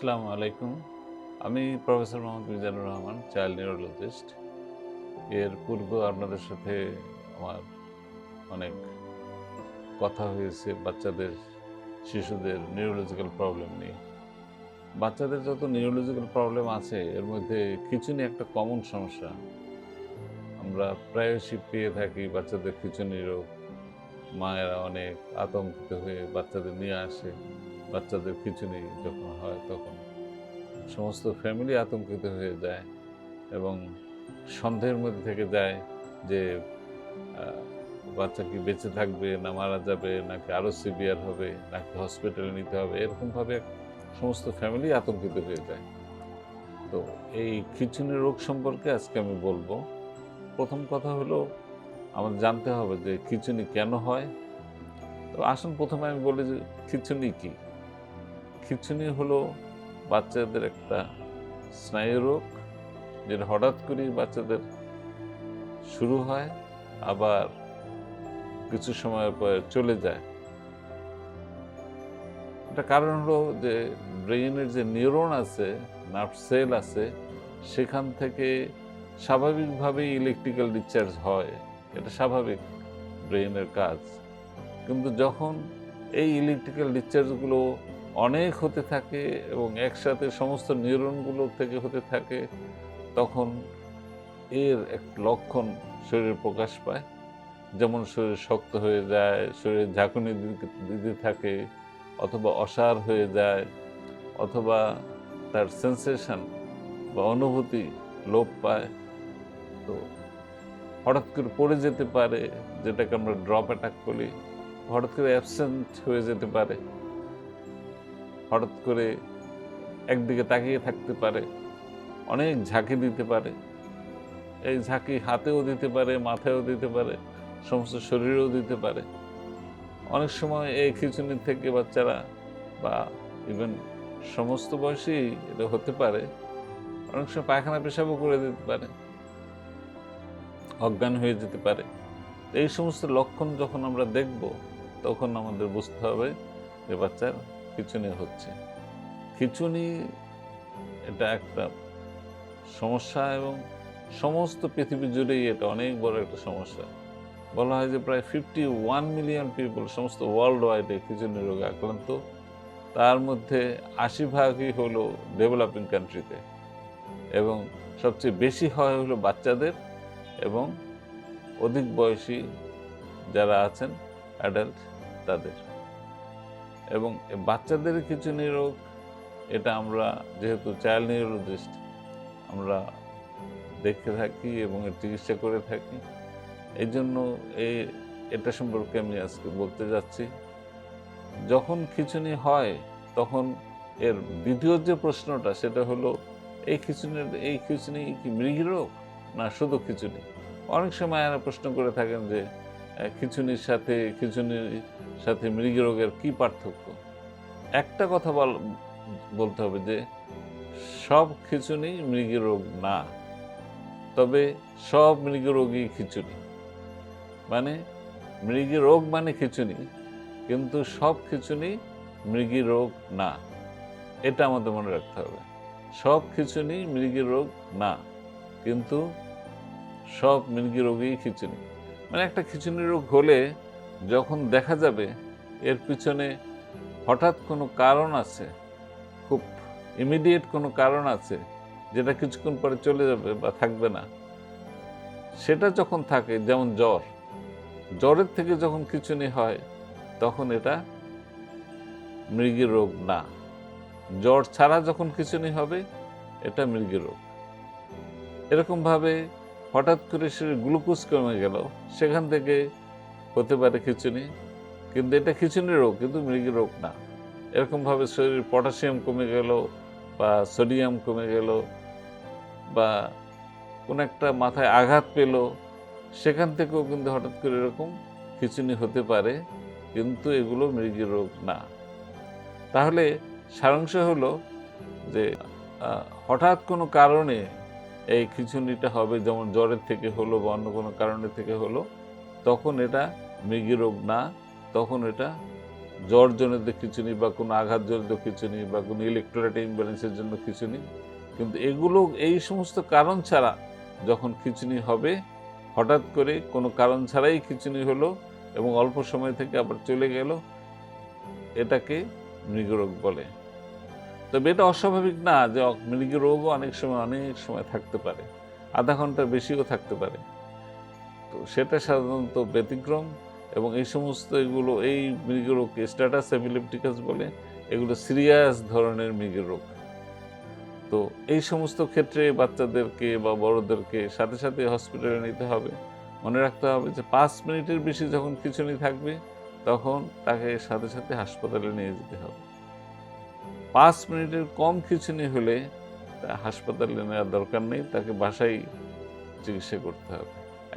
আসসালামু আলাইকুম। আমি professor Mohammad Mizanur Rahman, child neurologist. এর পূর্বে আপনাদের সাথে আমার অনেক কথা হয়েছে বাচ্চাদের, শিশুদের নিউরোলজিক্যাল প্রবলেম নিয়ে। বাচ্চাদের যত নিউরোলজিক্যাল প্রবলেম আছে, এর মধ্যে খিচুনি একটা কমন সমস্যা। আমরা প্রায়শই পেয়ে থাকি বাচ্চাদের খিচুনি রোগ মায়েরা অনেক আতঙ্কিত হয়ে বাচ্চাদের নিয়ে আসে। বাচ্চাদের খিচুনি যখন হয় তখন। সমস্ত ফ্যামিলি আতঙ্কিত হয়ে যায় এবং সন্দেহের মধ্যে থেকে যায় যে বাচ্চা কি বেঁচে থাকবে না মারা যাবে, নাকি আরও সিভিয়ার হবে, নাকি হসপিটালে নিতে হবে, এরকমভাবে সমস্ত ফ্যামিলি আতঙ্কিত হয়ে যায়। তো এই খিচুনি রোগ সম্পর্কে আজকে আমি বলব। প্রথম কথা হলো, আমাদের জানতে হবে যে খিচুনি কেন হয়। তো আসুন প্রথমে আমি বলি যে খিচুনি কি। খিচুনি হলো বাচ্চাদের একটা স্নায়ু রোগ, যেটা হঠাৎ করেই বাচ্চাদের শুরু হয়, আবার কিছু সময় পর চলে যায়। এটা কারণ হলো যে ব্রেইনের যে নিউরন আছে নার্ভ সেল আছে, সেখান থেকে স্বাভাবিকভাবেই ইলেকট্রিক্যাল ডিসচার্জ হয়। এটা স্বাভাবিক ব্রেইনের কাজ। কিন্তু যখন এই ইলেকট্রিক্যাল ডিসচার্জগুলো অনেক হতে থাকে এবং একসাথে সমস্ত নিউরনগুলো থেকে হতে থাকে, তখন এর এক লক্ষণ শরীরে প্রকাশ পায়। যেমন শরীর শক্ত হয়ে যায় শরীরে ঝাঁকুনি দিতে- থাকে, অথবা অসার হয়ে যায়, অথবা তার সেন্সেশন বা অনুভূতি লোপ পায়। তো হঠাৎ করে পড়ে যেতে পারে, যেটাকে আমরা ড্রপ অ্যাটাক বলি। হঠাৎ করে অ্যাবসেন্ট হয়ে যেতে পারে। হঠাৎ করে একদিকে তাকিয়ে থাকতে পারে, অনেক ঝাঁকি দিতে পারে। এই ঝাঁকি হাতেও দিতে পারে, মাথায়ও দিতে পারে, সমস্ত শরীরেও দিতে পারে। অনেক সময় এই খিচুনি থেকে বাচ্চারা বা ইভেন সমস্ত বয়সেই এটা হতে পারে, অনেক সময় পায়খানা পেশাবও করে দিতে পারে, অজ্ঞান হয়ে যেতে পারে। এই সমস্ত লক্ষণ যখন আমরা দেখব, তখন আমাদের বুঝতে হবে যে বাচ্চার খিচুনি হচ্ছে। খিচুনি এটা একটা সমস্যা এবং সমস্ত পৃথিবী জুড়েই এটা অনেক বড় একটা সমস্যা। বলা হয় যে প্রায় ফিফটি ওয়ান মিলিয়ন পিপল সমস্ত ওয়ার্ল্ড ওয়াইডে খিচুনি রোগে আক্রান্ত। তার মধ্যে আশি ভাগই হলো ডেভেলপিং কান্ট্রিতে এবং সবচেয়ে বেশি হয় হলো বাচ্চাদের এবং অধিক বয়সী যারা আছেন অ্যাডাল্ট তাদের। এবং বাচ্চাদের খিচুনি রোগ এটা আমরা যেহেতু চাইল্ড নিউরোলজিস্ট আমরা দেখে থাকি এবং চিকিৎসা করে থাকি। এই জন্য এই, এটা সম্পর্কে আমি আজকে বলতে যাচ্ছি। যখন খিচুনি হয়, তখন এর দ্বিতীয় যে প্রশ্নটা, সেটা হলো, এই খিচুনির, এই খিচুনি কি মৃগী রোগ না, শুধু খিচুনি। অনেক সময় এরা প্রশ্ন করে থাকেন যে খিচুনির সাথে খিচুনির সাথে মৃগী রোগের কি পার্থক্য? একটা কথা বল, বলতে হবে যে, সব খিচুনি মৃগী রোগ না, তবে সব মৃগী রোগই খিচুনি মানে মৃগী রোগ মানে খিচুনি কিন্তু সব খিচুনি মৃগী রোগ না, এটা আমাদের মনে রাখতে হবে। সব খিচুনি মৃগী রোগ না, কিন্তু সব মৃগী রোগই খিচুনি মানে একটা খিচুনি রোগ হলে যখন দেখা যাবে এর পিছনে হঠাৎ কোনো কারণ আছে, খুব ইমিডিয়েট কোনো কারণ আছে, যেটা কিছুক্ষণ পরে চলে যাবে বা থাকবে না, সেটা যখন থাকে, যেমন জ্বর, জ্বরের থেকে যখন খিচুনি হয়, তখন এটা মৃগী রোগ না। জ্বর ছাড়া যখন খিচুনি হবে, এটা মৃগী রোগ। এরকমভাবে হঠাৎ করে শরীরে গ্লুকোজ কমে গেল, সেখান থেকে হতে পারে খিচুনি কিন্তু এটা খিচুনি রোগ, কিন্তু মৃগী রোগ না। এরকমভাবে শরীর পটাশিয়াম কমে গেল বা সোডিয়াম কমে গেল বা কোনো একটা মাথায় আঘাত পেল, সেখান থেকেও কিন্তু হঠাৎ করে এরকম খিচুনি হতে পারে, কিন্তু এগুলো মৃগী রোগ না। তাহলে সারাংশ হলো যে হঠাৎ কোনো কারণে এই খিচুনিটা হবে, যেমন জ্বরের থেকে হলো বা অন্য কোনো কারণে থেকে হলো তখন এটা মৃগী রোগ না, তখন এটা জ্বরজনিত খিচুনি বা কোনো আঘাতজনিত নেই বা কোনো ইলেকট্রোলাইট ইমব্যালেন্সের জন্য কিছু নেই। কিন্তু এগুলো এই সমস্ত কারণ ছাড়া যখন খিচুনি হবে, হঠাৎ করে কোনো কারণ ছাড়াই খিচুনি হলো এবং অল্প সময় থেকে আবার চলে গেল, এটাকে মৃগরোগ বলে। তবে এটা অস্বাভাবিক না যে মৃগরোগও অনেক সময় অনেক সময় থাকতে পারে। আধা ঘণ্টার বেশিও থাকতে পারে। তো সেটা সাধারণত ব্যতিক্রম এবং এই সমস্ত এগুলো, এই মৃগরোগকে স্ট্যাটাস এপিলেপটিকাস বলে, এগুলো সিরিয়াস ধরনের মৃগরোগ তো এই সমস্ত ক্ষেত্রে বাচ্চাদেরকে বা বড়দেরকে সাথে সাথে হসপিটালে নিতে হবে। মনে রাখতে হবে যে পাঁচ মিনিটের বেশি যখন খিচুনি থাকবে, তখন তাকে সাথে সাথে হাসপাতালে নিয়ে যেতে হবে। পাঁচ মিনিটের কম খিচুনি হলে তা হাসপাতালে নেওয়ার দরকার নেই, তাকে বাসায় চিকিৎসা করতে হবে।